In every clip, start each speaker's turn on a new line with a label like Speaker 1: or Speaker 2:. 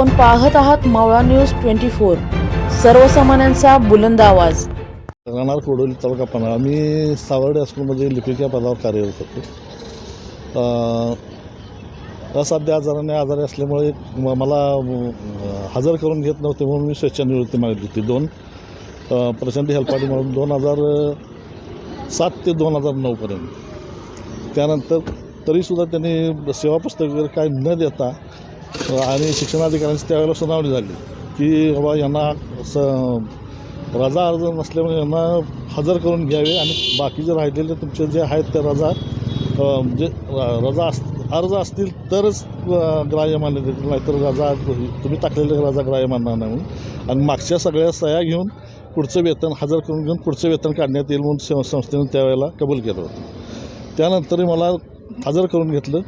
Speaker 1: आपण पाहत आहात मावळा न्यूज ट्वेंटी फोर. सर्वसामान्यांचा बुलंद आवाज.
Speaker 2: राहणार कोडोली तालुका पन्हाळा. मी सावर्डे हायस्कूलमध्ये लिपिका पदावर कार्यरत होतो. असाध्य आजाराने आजारी असल्यामुळे म- मला हजर करून घेत नव्हते म्हणून मी स्वेच्छानिवृत्ती मागितली होती. दोन प्रचंड हेल्पाटी म्हणून दोन हजार सात ते दोन हजार नऊपर्यंत त्यानंतर तरीसुद्धा त्यांनी सेवा पुस्तक वगैरे काही न देता आणि शिक्षणाधिकाऱ्यांची त्यावेळेला सुनावणी झाली की बाबा यांना स रजा अर्ज नसल्यामुळे यांना हजर करून घ्यावे आणि बाकीचे राहिलेले तुमचे जे आहेत त्या रजा म्हणजे रजा अस अर्ज असतील तरच ग्राह्य मान्य देतील नाहीतर रजा तुम्ही टाकलेले रजा ग्राह्य मानणार नाही म्हणून. आणि मागच्या सगळ्या सह्या घेऊन पुढचं वेतन हजर करून घेऊन पुढचं वेतन काढण्यात येईल म्हणून संस्थेनं त्यावेळेला कबूल केलं होतं. त्यानंतर मला हजर करून घेतलं.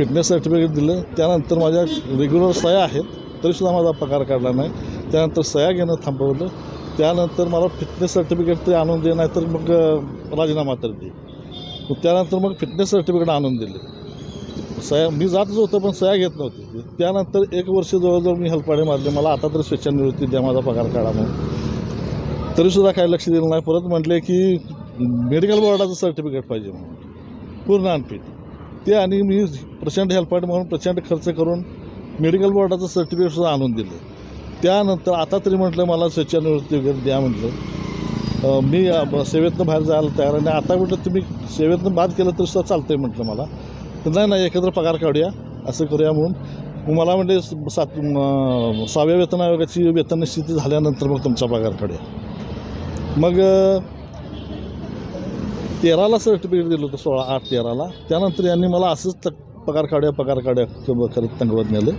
Speaker 2: फिटनेस सर्टिफिकेट दिलं. त्यानंतर माझ्या रेग्युलर सह्या आहेत तरीसुद्धा माझा पगार काढला नाही. त्यानंतर सह्या घेणं थांबवलं. त्यानंतर मला फिटनेस सर्टिफिकेट ते आणून दे नाहीतर मग राजीनामा तर दे. त्यानंतर मग फिटनेस सर्टिफिकेट आणून दिले. सह्या मी जातच होतो पण सह्या घेत नव्हती. त्यानंतर एक वर्ष जवळजवळ मी हलपाडे मारले. मला आता तरी स्वेच्छानिवृत्ती द्या माझा पगार काढा म्हणून. तरीसुद्धा काही लक्ष दिलं नाही. परत म्हटले की मेडिकल बोर्डाचं सर्टिफिकेट पाहिजे म्हणून. पूर्ण अनफिट ते आणि मी प्रचंड हेल्पाट म्हणून प्रचंड खर्च करून मेडिकल बोर्डाचं सर्टिफिकेटसुद्धा आणून दिलं. त्यानंतर आता तरी म्हटलं मला स्वच्छानिवृत्ती वगैरे द्या म्हटलं. मी सेवेतनं बाहेर जायला तयार आहे. आणि आता म्हटलं तुम्ही सेवेतनं बाद केलं तर सुद्धा चालतं आहे म्हटलं मला. तर नाही नाही एकत्र पगार काढूया असं करूया म्हणून. मला म्हणजे सात सहाव्या वेतन आयोगाची वेतन निश्चिती झाल्यानंतर मग तुमचा पगार काढूया. मग तेराला सर्टिफिकेट दिलं होतं सोळा आठ तेराला. त्यानंतर यांनी मला असंच तक पगार काढूया पगार काढूया किंवा करत तंगडत नेलं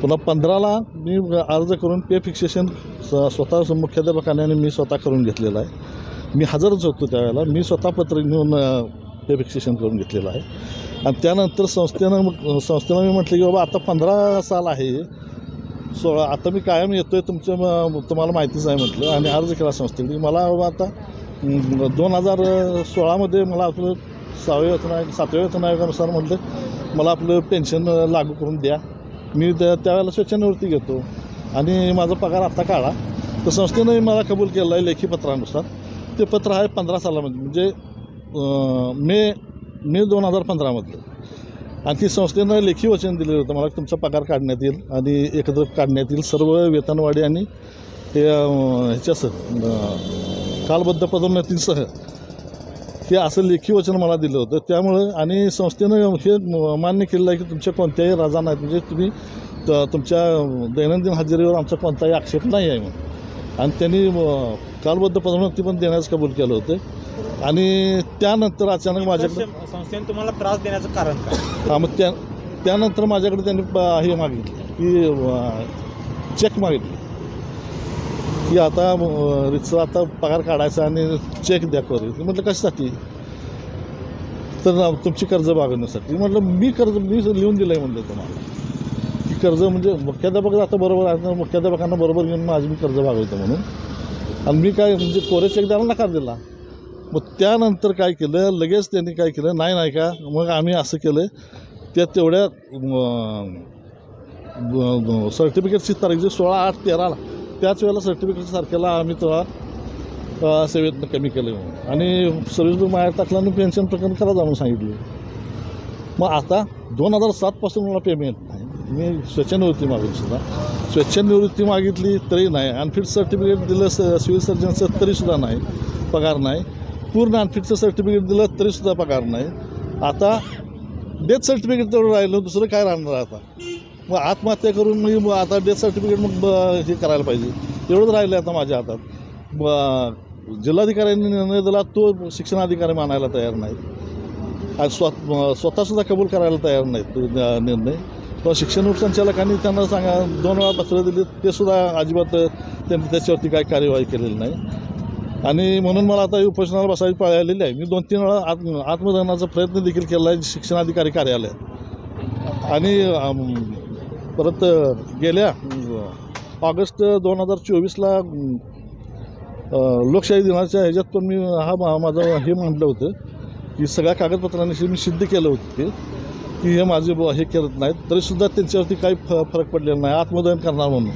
Speaker 2: पुन्हा पंधराला मी अर्ज करून पे फिक्सेशन स- स्वतः मुख्याध्यापकाने आणि मी स्वतः करून घेतलेलं आहे. मी हजरच होतो त्यावेळेला मी स्वतः पत्र घेऊन पे फिक्सेशन करून घेतलेलं आहे. आणि त्यानंतर संस्थेनं मग- संस्थेनं मी म्हटलं की बाबा आता पंधरा साल आहे. सोळा आता मी कायम येतो आहे तुमचं तुम्हाला माहितीच आहे म्हटलं. आणि अर्ज केला संस्थेकडे. मला बाबा आता दोन हजार सोळामध्ये मला आपलं सहाव्या वेतन आयोग सातव्या वेतन आयोगानुसार म्हटलं मला आपलं पेन्शन लागू करून द्या. मी त्या त्यावेळेला स्वेच्छानिवृत्ती घेतो. आणि माझा पगार आत्ता काढा. तर संस्थेनं मला कबूल केलं आहे लेखी पत्रानुसार. ते पत्र आहे पंधरा सालामध्ये म्हणजे मे मे दोन हजार पंधरामधलं. आणि ती संस्थेनं लेखी वचन दिलेलं होतं. मला तुमचा पगार काढण्यात येईल आणि एकत्र काढण्यात येईल. सर्व वेतनवाढी आणि ते ह्याच्यासह कालबद्ध पदोन्नतीसह हे असं लेखी वचन मला दिलं होतं. त्यामुळं आणि संस्थेनं हे मान्य केलेलं आहे की तुमच्या कोणत्याही रजा नाहीत. म्हणजे तुम्ही त- तुमच्या दैनंदिन हजेरीवर आमचा कोणताही आक्षेप नाही आहे म्हणून. आणि त्यांनी कालबद्ध पदोन्नती पण देण्यास कबूल केलं होतं. आणि त्यानंतर अचानक माझ्याकडे
Speaker 3: संस्थेने तुम्हाला त्रास देण्याचं कारण काय?
Speaker 2: हा मग त्या त्यानंतर माझ्याकडे त्यांनी हे मागितलं की चेक मागितली. की आता अं, रितसर आता पगार काढायचा आणि चेक द्या करू. म्हटलं कशासाठी? तर तुमची कर्ज भागवण्यासाठी म्हटलं मी कर्ज मी लिहून दिलं आहे म्हटलं तुम्हाला. की कर्ज म्हणजे मुख्याध्यापक आता बरोबर आहे ना, मुख्याध्यापकांना बरोबर घेऊन मग आज मी कर्ज भागवतो म्हणून. आणि मी काय म्हणजे कोरे चेक द्यायला नकार दिला. मग त्यानंतर काय केलं लगेच त्यांनी काय केलं नाही नाही का मग आम्ही असं केलं त्या तेवढ्या सर्टिफिकेटची तारीख जी सोळा आठ तेराला त्याच वेळेला सर्टिफिकेट सारखेला आम्ही तेव्हा अ, सेवेतनं कमी केलं आणि सर्व्हिस बाहेर टाकल्यानं पेन्शन प्रकरण करा जाणून सांगितलं. मग आता दोन हजार सातपासून मला पेमेंट नाही. मी स्वच्छनिवृत्ती मागितली सुद्धा. स्वच्छनिवृत्ती मागितली तरी नाही. अनफिट सर्टिफिकेट दिलं स सिव्हिल सर्जनचं तरीसुद्धा नाही. पगार नाही. पूर्ण अनफिटचं सर्टिफिकेट दिलं तरीसुद्धा पगार नाही. आता डेथ सर्टिफिकेट तेवढं राहिलं दुसरं काय राहणार आता? मग आत्महत्या करून मी आता डेथ सर्टिफिकेट मग ब- हे करायला पाहिजे. एवढंच राहिलं आता माझ्या हातात. ब- जिल्हाधिकाऱ्यांनी निर्णय दिला तो शिक्षणाधिकारी मानायला तयार नाही आणि स्व स्वतःसुद्धा कबूल करायला तयार नाहीत तो निर्णय. किंवा शिक्षण उपसंचालकांनी त्यांना सांगा दोन वेळा पत्र दिली ते सुद्धा अजिबात त्यांनी त्याच्यावरती काय कार्यवाही केलेली नाही. आणि म्हणून मला आता उपोषणाला बसायची पाळी आलेली आहे. मी दोन तीन वेळा आत्म आत्मदहनाचा प्रयत्न देखील केला आहे शिक्षणाधिकारी कार्यालयात. आणि परत गेल्या ऑगस्ट दोन हजार चोवीसला लोकशाही दिनाच्या ह्याच्यात पण मी हा माझं हे म्हटलं होतं की सगळ्या कागदपत्रांशी मी सिद्ध केलं होतं ते की हे माझे हे करत नाहीत तरीसुद्धा त्यांच्यावरती काही फ फरक पडलेला नाही आत्मदहन करणार म्हणून.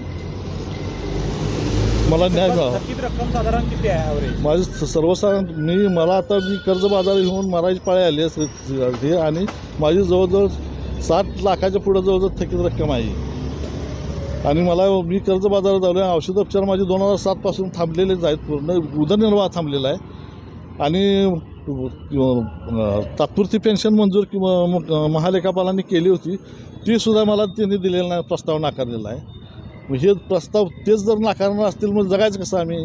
Speaker 2: मला न्याय मिळावा.
Speaker 3: थकीत रक्कम साधारण किती आहे ॲव्हरेज
Speaker 2: माझी स- सर्वसाधारण मी मला आता मी कर्जबाजारी होऊन मारायची पाळी आली आहे आणि माझी जवळजवळ साठ लाखाच्या पुढं जवळजवळ थकीत रक्कम आहे. आणि मला मी कर्जबाजारात आलो आहे औषधोपचार माझे दोन हजार सातपासून थांबलेलेच आहेत पूर्ण उदरनिर्वाह थांबलेला आहे. आणि अं, तात्पुरती पेन्शन मंजूर किंवा महालेखापालांनी केली होती ती सुद्धा मला त्यांनी दिलेला नाही प्रस्ताव नाकारलेला आहे. मग हे प्रस्ताव तेच जर नाकारणार असतील मग जगायचं कसं आम्ही?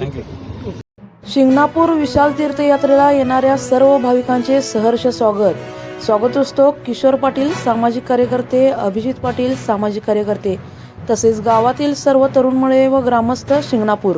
Speaker 3: थँक्यू
Speaker 1: शिंगणापूर विशाल तीर्थयात्रेला येणाऱ्या सर्व भाविकांचे सहर्ष स्वागत. स्वागतोत्सव किशोर पाटील सामाजिक कार्यकर्ते अभिजित पाटील सामाजिक कार्यकर्ते तसेच गावातील सर्व तरुण मुळे व ग्रामस्थ शिंगणापूर.